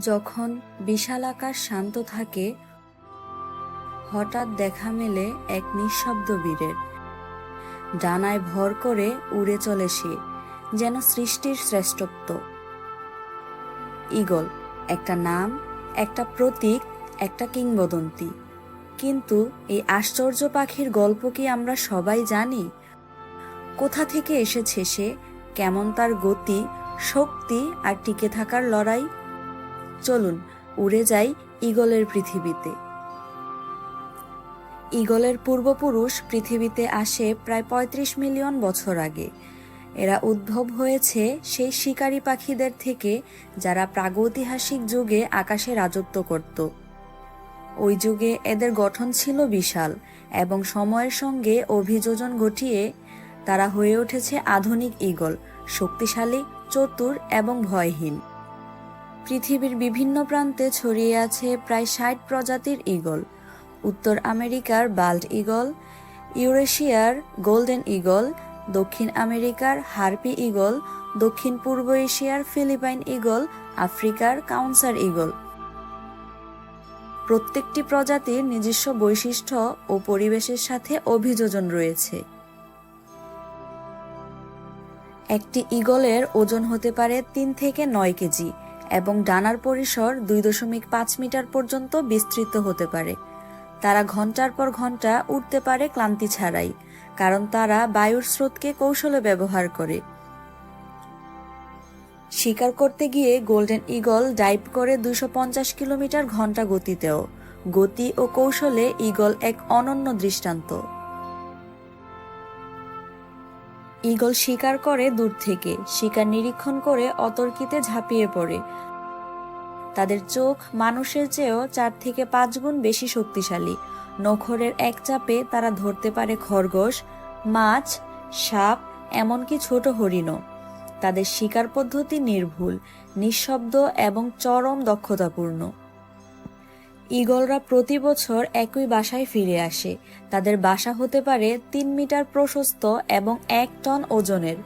যখন বিশাল আকাশ শান্ত থাকে, হঠাৎ দেখা মেলে এক নিঃশব্দ বীরের। ডানায় ভর করে উড়ে চলে সে, যেন সৃষ্টির শ্রেষ্ঠত্ব। ঈগল, একটা নাম, একটা প্রতীক, একটা কিংবদন্তি। কিন্তু এই আশ্চর্য পাখির গল্প কি আমরা সবাই জানি? কোথা থেকে এসেছে সে? কেমন তার গতি, শক্তি আর টিকে থাকার লড়াই? চলুন, উড়ে যাই ঈগলের পৃথিবীতে। ঈগলের পূর্বপুরুষ পৃথিবীতে আসে প্রায় ৩৫ মিলিয়ন বছর আগে। এরা উদ্ভব হয়েছে সেই শিকারী পাখিদের থেকে যারা প্রাগৈতিহাসিক যুগে আকাশে রাজত্ব করত। ওই যুগে এদের গঠন ছিল বিশাল এবং সময়ের সঙ্গে অভিযোজন ঘটিয়ে তারা হয়ে উঠেছে আধুনিক ঈগল, শক্তিশালী, চতুর এবং ভয়হীন। পৃথিবীর বিভিন্ন প্রান্তে ছড়িয়ে আছে প্রায় ষাট প্রজাতির ঈগল। উত্তর আমেরিকার বাল্ড ঈগল, ইউরেশিয়ার গোল্ডেন ঈগল, দক্ষিণ আমেরিকার হার্পি ঈগল, দক্ষিণ পূর্ব এশিয়ার ফিলিপাইন ঈগল, আফ্রিকার কাউন্সার ঈগল। প্রত্যেকটি প্রজাতির নিজস্ব বৈশিষ্ট্য ও পরিবেশের সাথে অভিযোজন রয়েছে। একটি ঈগলের ওজন হতে পারে তিন থেকে নয় কেজি। এবং ডানার পরিসর দুই দশমিক পাঁচ মিটার পর্যন্ত বিস্তৃত হতে পারে। তারা ঘণ্টার পর ঘণ্টা উঠতে পারে ক্লান্তি ছাড়াই, কারণ তারা বায়ুর স্রোতকে কৌশলে ব্যবহার করে। শিকার করতে গিয়ে গোল্ডেন ঈগল ডাইভ করে দুশো কিলোমিটার ঘণ্টা গতিতেও। গতি ও কৌশলে ঈগল এক অনন্য দৃষ্টান্ত। ঈগল শিকার করে দূর থেকে, শিকার নিরীক্ষণ করে অতর্কিতে ঝাঁপিয়ে পড়ে। তাদের চোখ মানুষের চেয়েও চার থেকে পাঁচ গুণ বেশি শক্তিশালী। নখরের এক চাপে তারা ধরতে পারে খরগোশ, মাছ, সাপ, এমনকি ছোট হরিণও। তাদের শিকার পদ্ধতি নির্ভুল, নিঃশব্দ এবং চরম দক্ষতাপূর্ণ। ঈগলরা প্রতি বছর একই বাসায় ফিরে আসে। তাদের বাসা হতে পারে তিন মিটার প্রশস্ত এবং এক টন ওজনের।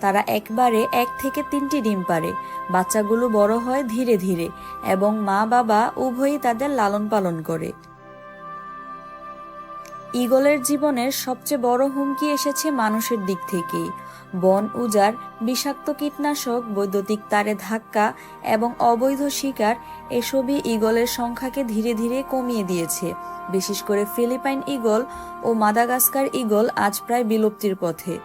তারা একবারে এক থেকে তিনটি ডিম পারে বাচ্চাগুলো বড় হয় ধীরে ধীরে এবং মা বাবা উভয়ই তাদের লালন পালন করে। ঈগলের জীবনের সবচেয়ে বড় হুমকি এসেছে মানুষের দিক থেকেই। বন উজাড়, বিষাক্ত কীটনাশক, বৈদ্যুতিক তারে ধাক্কা এবং অবৈধ শিকার এসবই ঈগলের সংখ্যাকে ধীরে ধীরে কমিয়ে দিয়েছে। বিশেষ করে ফিলিপাইন ঈগল ও মাদাগাস্কার ঈগল আজ প্রায় বিলুপ্তির পথে।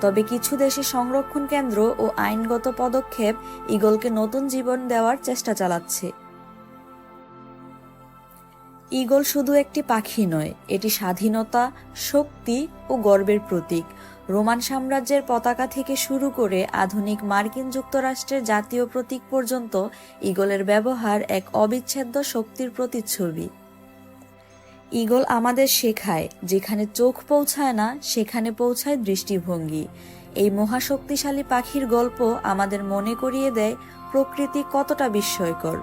তবে কিছু দেশে সংরক্ষণ কেন্দ্র ও আইনগত পদক্ষেপ ঈগলকে নতুন জীবন দেওয়ার চেষ্টা চালাচ্ছে। ঈগল শুধু একটি পাখি নয়, এটি স্বাধীনতা, শক্তি ও গর্বের প্রতীক। রোমান সাম্রাজ্যের পতাকা থেকে শুরু করে আধুনিক মার্কিন যুক্তরাষ্ট্রের জাতীয় প্রতীক পর্যন্ত ঈগলের ব্যবহার এক অবিচ্ছেদ্য শক্তির প্রতিচ্ছবি। ঈগল আমাদের শেখায়, যেখানে চোখ পৌঁছায় না, সেখানে পৌঁছায় দৃষ্টিভঙ্গি। এই মহাশক্তিশালী পাখির গল্প আমাদের মনে করিয়ে দেয় প্রকৃতি কতটা বিস্ময়কর।